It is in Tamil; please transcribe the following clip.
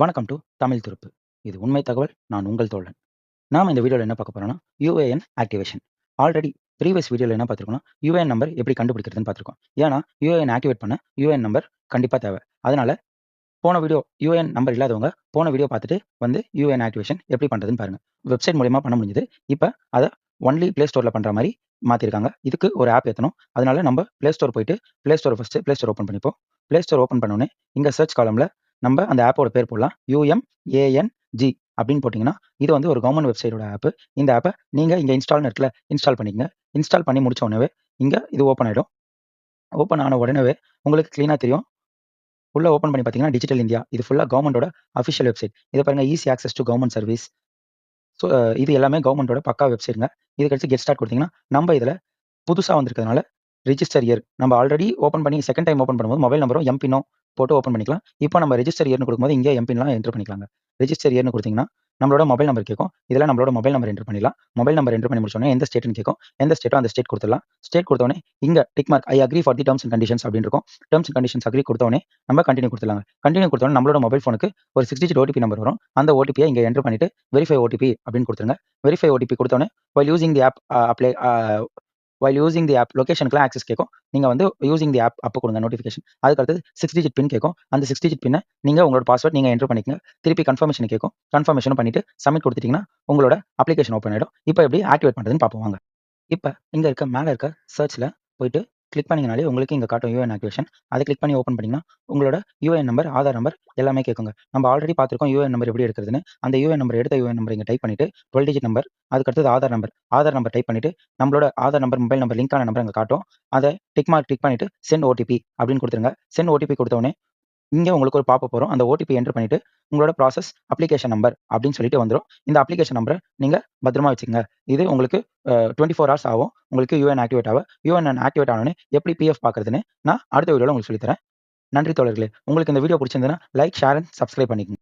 வணக்கம் டு தமிழ் துருப்பு. இது உண்மை தகவல். நான் உங்கள் தோழன். நாம இந்த வீடியோவில் என்ன பார்க்க போறோம்னா, யூஏஎன் ஆக்டிவேஷன். ஆல்ரெடி ப்ரீவியஸ் வீடியோவில் என்ன பார்த்துருக்கோம்னா யூஏஎன் நம்பர் எப்படி கண்டுபிடிக்கிறதுன்னு பார்த்துருக்கோம் ஏன்னா, யூஏஎன் ஆக்டிவேட் பண்ண யூஏஎன் நம்பர் கண்டிப்பாக தேவை. அதனால போன வீடியோ யூஏஎன் நம்பர் இல்லாதவங்க போன வீடியோ பார்த்துட்டு வந்து யுஏஎன் ஆக்டிவேஷன் எப்படி பண்றதுன்னு பாருங்க. வெப்சைட் மூலியமா பண்ண முடிஞ்சது. இப்போ அதை ஒன்லி ப்ளே ஸ்டோரில் பண்ற மாதிரி மாத்திருக்காங்க. இதுக்கு ஒரு ஆப் ஏத்தணும். அதனால நம்ம ப்ளே ஸ்டோர் போயிட்டு play store first play store open பண்ணிப்போம். ப்ளே ஸ்டோர் ஓப்பன் பண்ண உடனே சர்ச் காலம்ல நம்ம அந்த ஆப்போட பேர் போடலாம். யூஎம்ஏஎன்ஜி அப்படின்னு போட்டிங்கன்னா இது வந்து ஒரு கவர்மெண்ட் வெப்சைட்டோட ஆப். இந்த ஆப்பை நீங்கள் இங்கே இன்ஸ்டால்னு இருக்குல்ல, இன்ஸ்டால் பண்ணிக்கங்க. இன்ஸ்டால் பண்ணி முடிச்ச உடனே இங்கே இது ஓப்பன் ஆகிடும் ஓப்பன் ஆன உடனே உங்களுக்கு க்ளீனாக தெரியும். ஃபுல்லாக ஓப்பன் பண்ணி பார்த்தீங்கன்னா, டிஜிட்டல் இந்தியா. இது ஃபுல்லாக கவர்மெண்ட்டோட அஃபிஷியல் வெப்சைட். இதை பாருங்கள் easy access to government service. So இது எல்லாமே கவர்மெண்டோட பக்கா வெப்சைட்டுங்க இதுக்கு கழிச்சு கெட் ஸ்டார்ட் கொடுத்தீங்கன்னா நம்ம இதில் புதுசாக வந்திருக்கிறதுனால ரிஜிஸ்டர் இயர் நம்ம ஆல்ரெடி ஓப்பன் பண்ணி செகண்ட் டைம் ஓப்பன் பண்ணும்போது மொபைல் நம்பரும், எம்பினோ போட்டு ஓப்பன் பண்ணிக்கலாம். இப்போ நம்ம ரெஜிஸ்டர் ஏர்னு கொடுக்கும்போது இங்கே எம்பின்லாம் என்டர் பண்ணிக்கலாங்க. ரெஜிஸ்டர் இயர்னு கொடுத்தீங்கன்னா நம்மளோட மொபைல் நம்பர் கேட்கும். இதெல்லாம் நம்மளோட மொபைல் நம்பர் என்டர் பண்ணிடலாம். மொபைல் நம்பர் என்டர் பண்ணி முடிச்ச எந்த ஸ்டேட்ன்னு கேட்கும். எந்த ஸ்டேட்டோ அந்த ஸ்டேட் குடுத்துடலாம். ஸ்டேட் கொடுத்தோடனே இங்கே tick mark I agree for the terms and conditions அப்படின்னு இருக்கும். டர்ம்ஸ் அண்ட் கண்டிஷன்ஸ் அக்ரி குடுத்த நம்ம கண்டினியூ கொடுத்துலாங்க கண்டினியூ குடுத்த நம்மளோட மொபைல் ஃபோனுக்கு ஒரு சிக்ஸ் டிஜிட் ஓடிபி நம்பர் வரும். அந்த ஓடிபியை இங்கே என்டர் பண்ணிட்டு வெரிஃபை ஓடிபி அப்படின்னு கொடுத்துருங்க வெரிஃபை ஓடிபி குடுத்த while using the app apply while using the app லொகேஷனுக்குலாம் access கேட்கும். நீங்கள் வந்து யூசிங் தி ஆப் அப்போ கொடுங்க நோட்டிஃபிகேஷன். அதுக்கு அடுத்து 6 டிஜிட் பின் கேட்கும். அந்த சிக்ஸ் டிஜிட் பின்னை நீங்கள் உங்களோட பாஸ்வேர்ட் நீங்கள் என்ட்ரு பண்ணிக்கங்க. திருப்பி கன்ஃபர்மேஷன் கேட்கும். கன்ஃபர்மேஷனும் பண்ணிட்டு சப்மிட் கொடுத்துட்டிங்கன்னா உங்களோட அப்ளிகேஷன் ஓப்பன் ஆயிடும். இப்போ எப்படி ஆக்டிவேட் பண்ணுறதுன்னு பார்ப்போம் வாங்க. இப்போ இங்கே இருக்க மேலே இருக்க சர்ச்ல போயிட்டு கிளிக் பண்ணிங்கனாலே உங்களுக்கு இங்கே காட்டும் யூஎன் ஆக்டிவேஷன். அதை கிளிக் பண்ணி ஓப்பன் பண்ணிங்கன்னா உங்களோட யூஎன் நம்பர், ஆதார் நம்பர் எல்லாமே கேட்குங்க. நம்ம ஆல்ரெடி பார்த்துருக்கோம் யூஎன் நம்பர் எப்படி எடுக்கிறதுன்னு. அந்த யூஎன் நம்பர் எடுத்த யூஎன் நம்பர் இங்கே டைப் பண்ணிட்டு 12 டிஜிட் நம்பர், அதுக்கு அடுத்தது Aadhaar number. Aadhaar number type பண்ணிட்டு நம்மளோட ஆதார் நம்பர், மொபைல் நம்பர் லிங்கான நம்பர் அங்கே காட்டும். அதை டிக் மார்க் டிக் பண்ணிட்டு சென்ட் ஓடிபி அப்படின்னு கொடுத்துருங்க சென்ட் ஓடிபி குடுத்த இங்கே உங்களுக்கு ஒரு பாப்பப் வரும். அந்த ஓடிபி என்டர் பண்ணிட்டு உங்களோட ப்ராசஸ் அப்ளிகேஷன் நம்பர் அப்படின்னு சொல்லிட்டு வந்துரும். இந்த அப்ளிகேஷன் நம்பரை நீங்கள் பத்திரமா வச்சுக்கங்க. இது உங்களுக்கு டுவெண்ட்டி ஃபோர் ஹார்ஸ் ஆகும். உங்களுக்கு யூஎன் ஆக்டிவேட் ஆக. யூஎன் ஆக்டிவேட் ஆனோன்னு எப்படி பிஎஃப் பார்க்குறதுன்னு நான் அடுத்த வீடியோவில் உங்களுக்கு சொல்லித்தரேன் நன்றி தோழர்களே. உங்களுக்கு இந்த வீடியோ பிடிச்சிருந்ததுன்னா லைக், ஷேர் அண்ட் சப்ஸ்கிரைப் பண்ணிக்கங்க.